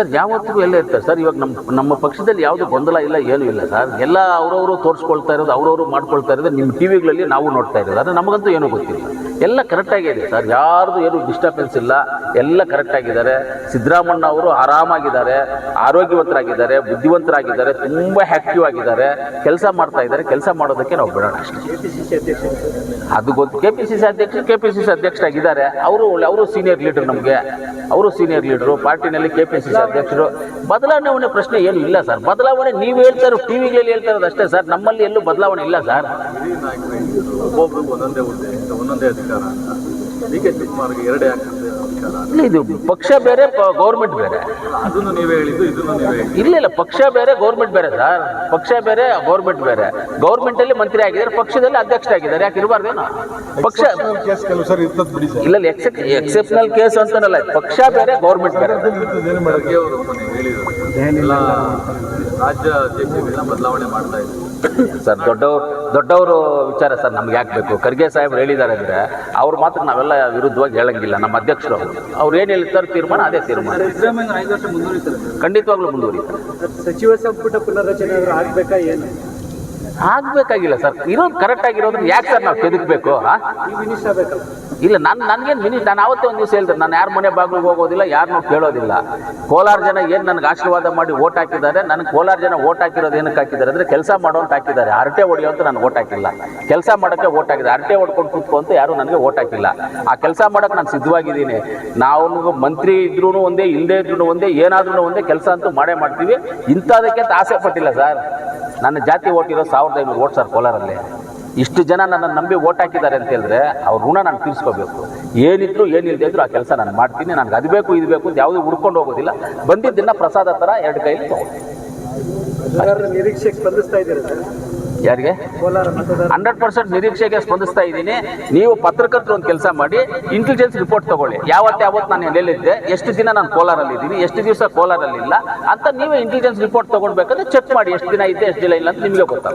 Sir ಯಾವತ್ತಿಗೂ ಎಲ್ಲ ಇರ್ತಾರೆ. ಸರ್, ಇವಾಗ ನಮ್ಮ ನಮ್ಮ ಪಕ್ಷದಲ್ಲಿ ಯಾವುದು ಗೊಂದಲ ಇಲ್ಲ, ಏನೂ ಇಲ್ಲ ಸರ್. ಎಲ್ಲ ಅವರವರು ತೋರಿಸ್ಕೊಳ್ತಾ ಇರೋದು, ಅವರವರು ಮಾಡ್ಕೊಳ್ತಾ ಇರೋದು ನಿಮ್ಮ ಟಿ ವಿಗಳಲ್ಲಿ ನಾವು ನೋಡ್ತಾ ಇರೋದು. ಆದರೆ ನಮಗಂತೂ ಏನೂ ಗೊತ್ತಿಲ್ಲ. ಎಲ್ಲ ಕರೆಕ್ಟಾಗಿದೆ ಸರ್. ಯಾರ್ದು ಏನು ಡಿಸ್ಟರ್ಬೆನ್ಸ್ ಇಲ್ಲ. ಎಲ್ಲ ಕರೆಕ್ಟಾಗಿದ್ದಾರೆ ಸಿದ್ದರಾಮಣ್ಣ ಅವರು ಆರಾಮಾಗಿದ್ದಾರೆ. ಆರೋಗ್ಯವಂತರಾಗಿದ್ದಾರೆ. ಬುದ್ಧಿವಂತರಾಗಿದ್ದಾರೆ. ತುಂಬ ಆ್ಯಕ್ಟಿವ್ ಆಗಿದ್ದಾರೆ. ಕೆಲಸ ಮಾಡ್ತಾ ಇದ್ದಾರೆ. ಕೆಲಸ ಮಾಡೋದಕ್ಕೆ ನಾವು ಬಿಡೋಣ ಅದು ಗೊತ್ತು. ಕೆ ಪಿ ಸಿ ಸಿ ಅಧ್ಯಕ್ಷ ಕೆ ಪಿ ಸಿ ಸಿ ಅಧ್ಯಕ್ಷರಾಗಿದ್ದಾರೆ. ಅವರು ಅವರು ಸೀನಿಯರ್ ಲೀಡರ್ ನಮಗೆ. ಅವರು ಸೀನಿಯರ್ ಲೀಡರು ಪಾರ್ಟಿನಲ್ಲಿ ಕೆ ಪಿ ಸಿ ಸಿ ಅಧ್ಯಕ್ಷರು. ಬದಲಾವಣೆ ಪ್ರಶ್ನೆ ಏನು ಇಲ್ಲ ಸರ್. ಬದಲಾವಣೆ ನೀವು ಹೇಳ್ತಾ ಇರೋ ಟಿ ವಿಗಳಲ್ಲಿ ಹೇಳ್ತಾ ಇರೋದು ಅಷ್ಟೇ ಸರ್. ನಮ್ಮಲ್ಲಿ ಎಲ್ಲೂ ಬದಲಾವಣೆ ಇಲ್ಲ ಸರ್. ಒಂದೊಂದೇ ಒಂದೊಂದೇ ಅಧಿಕಾರ ಎರಡೇ ಇಲ್ಲ ಇದು ಪಕ್ಷ ಬೇರೆ ಗೌರ್ಮೆಂಟ್ ಬೇರೆ. ಅದನ್ನು ನೀವೇ ಹೇಳಿದ್ದು ಇದನ್ನು ನೀವೇ ಹೇಳಿದ್ದು. ಇಲ್ಲ ಇಲ್ಲ ಪಕ್ಷ ಬೇರೆ ಗೌರ್ಮೆಂಟ್ ಬೇರೆ ಸರ್. ಪಕ್ಷ ಬೇರೆ ಗೌರ್ಮೆಂಟ್ ಬೇರೆ. ಗೌರ್ಮೆಂಟ್ ಅಲ್ಲಿ ಮಂತ್ರಿ ಆಗಿದ್ದಾರೆ ಪಕ್ಷದಲ್ಲಿ ಅಧ್ಯಕ್ಷರಾಗಿದ್ದಾರೆ ಯಾಕೆ ಇರಬಾರ್ದೇನೋ? ಪಕ್ಷ ಇಲ್ಲ ಎಕ್ಸೆಪ್ಷನಲ್ ಕೇಸ್ ಅಂತನಲ್ಲ. ಪಕ್ಷ ಬೇರೆ ಗೌರ್ಮೆಂಟ್ ಬೇರೆ. ಖರ್ಗೆ ಅವರು ಹೇಳಿದ್ರು ರಾಜ್ಯ ಬದಲಾವಣೆ ಮಾಡ್ತಾ ಇದ್ರು ಸರ್ ದೊಡ್ಡವ್ರು ದೊಡ್ಡವರು ವಿಚಾರ ಸರ್ ನಮ್ಗೆ ಯಾಕೆ ಬೇಕು? ಖರ್ಗೆ ಸಾಹೇಬ್ರು ಹೇಳಿದ್ದಾರೆ ಅಂದರೆ ಅವ್ರು ಮಾತ್ರ ನಾವೆಲ್ಲ ವಿರುದ್ಧವಾಗಿ ಹೇಳಂಗಿಲ್ಲ ನಮ್ಮ ಅಧ್ಯಕ್ಷರು ಅವರು. ಅವ್ರು ಏನು ಹೇಳ್ತಾರೆ ತೀರ್ಮಾನ ಅದೇ ತೀರ್ಮಾನ. ಖಂಡಿತವಾಗ್ಲೂ ಮುಂದುವರಿತಾರೆ. ಸಚಿವ ಸಂಪುಟ ಪುನರ್ರಚನೆ ಆದ್ರೂ ಆಗ್ಬೇಕಾ ಏನು? ಆಗ್ಬೇಕಾಗಿಲ್ಲ ಸರ್. ಇರೋದು ಕರೆಕ್ಟ್ ಆಗಿರೋದ್ರೆ ಯಾಕೆ ಸರ್ ನಾವು ಕೆದಕ್ಬೇಕು ಹಾ ಇಲ್ಲ, ನಾನು ನನಗೇನು ಮಿನಿ ನಾನು ಆವತ್ತೇ ಒಂದು ದಿವಸ ಹೇಳಿದ್ರೆ ನಾನು ಯಾರ ಮನೆ ಬಾಗಿಲಿಗೆ ಹೋಗೋದಿಲ್ಲ ಯಾರನ್ನೂ ಕೇಳೋದಿಲ್ಲ. ಕೋಲಾರ ಜನ ಏನು ನನಗೆ ಆಶೀರ್ವಾದ ಮಾಡಿ ಓಟ್ ಹಾಕಿದ್ದಾರೆ, ನನಗೆ ಕೋಲಾರ ಜನ ಓಟ್ ಹಾಕಿರೋದು ಏನಕ್ಕೆ ಹಾಕಿದ್ದಾರೆ ಅಂದರೆ ಕೆಲಸ ಮಾಡೋ ಅಂತ ಹಾಕಿದ್ದಾರೆ. ಹರಟೆ ಹೊಡೆಯೋ ಅಂತ ನಾನು ಓಟ್ ಹಾಕಿಲ್ಲ. ಕೆಲಸ ಮಾಡೋಕ್ಕೆ ಓಟ್ ಹಾಕಿದೆ ಹರಟೆ ಹೊಡ್ಕೊಂಡು ಕೂತ್ಕೊ ಅಂತ ಯಾರು ನನಗೆ ಓಟ್ ಹಾಕಿಲ್ಲ. ಆ ಕೆಲಸ ಮಾಡೋಕ್ಕೆ ನಾನು ಸಿದ್ಧವಾಗಿದ್ದೀನಿ. ನಾವು ಮಂತ್ರಿ ಇದ್ರೂ ಒಂದೇ ಇಲ್ಲದೇ ಇದ್ರೂ ಒಂದೇ ಏನಾದ್ರೂ ಒಂದೇ ಕೆಲಸ ಅಂತೂ ಮಾಡೇ ಮಾಡ್ತೀವಿ. ಇಂಥದಕ್ಕೆ ಅಂತ ಆಸೆ ಪಟ್ಟಿಲ್ಲ ಸರ್. ನನ್ನ ಜಾತಿ ಓಟಿರೋ ಸಾವಿರದ ಐನೂರು ಓಟ್ ಸರ್ ಕೋಲಾರಲ್ಲಿ. ಇಷ್ಟು ಜನ ನನ್ನ ನಂಬಿ ಓಟ್ ಹಾಕಿದ್ದಾರೆ ಅಂತ ಹೇಳಿದ್ರೆ ಅವ್ರ ಋಣ ನಾನು ತೀರಿಸ್ಕೋಬೇಕು. ಏನಿದ್ರು ಏನಿಲ್ಲದೆ ಇದ್ರು ಆ ಕೆಲಸ ನಾನು ಮಾಡ್ತೀನಿ. ನನಗೆ ಅದು ಬೇಕು ಇದು ಬೇಕು ಅಂತ ಯಾವುದೂ ಹುಡ್ಕೊಂಡು ಹೋಗೋದಿಲ್ಲ. ಬಂದಿದ್ದನ್ನ ಪ್ರಸಾದ ಥರ ಎರಡು ಕೈಲಿ ತಗೊಂಡು. ನಿರೀಕ್ಷೆಗೆ ಸ್ಪಂದಿಸ್ತಾ ಇದ್ದೀರಾ ಯಾರಿಗೆ? ಹಂಡ್ರೆಡ್ ಪರ್ಸೆಂಟ್ ನಿರೀಕ್ಷೆಗೆ ಸ್ಪಂದಿಸ್ತಾ ಇದ್ದೀನಿ. ನೀವು ಪತ್ರಕರ್ತರು ಒಂದು ಕೆಲಸ ಮಾಡಿ ಇಂಟೆಲಿಜೆನ್ಸ್ ರಿಪೋರ್ಟ್ ತಗೊಳ್ಳಿ. ಯಾವತ್ತೆ ಯಾವತ್ತು ನಾನು ಎಲ್ಲಿದ್ದೆ ಎಷ್ಟು ದಿನ ನಾನು ಕೋಲಾರಲ್ಲಿ ಇದ್ದೀನಿ ಎಷ್ಟು ದಿವಸ ಕೋಲಾರಲ್ಲಿ ಇಲ್ಲ ಅಂತ ನೀವೇ ಇಂಟೆಲಿಜೆನ್ಸ್ ರಿಪೋರ್ಟ್ ತಗೊಳ್ಬೇಕಂದ್ರೆ ಚೆಕ್ ಮಾಡಿ ಎಷ್ಟು ದಿನ ಇದ್ದೆ ಎಷ್ಟು ದಿನ ಇಲ್ಲ ಅಂತ ನಿಮಗೆ ಗೊತ್ತಾಗುತ್ತೆ.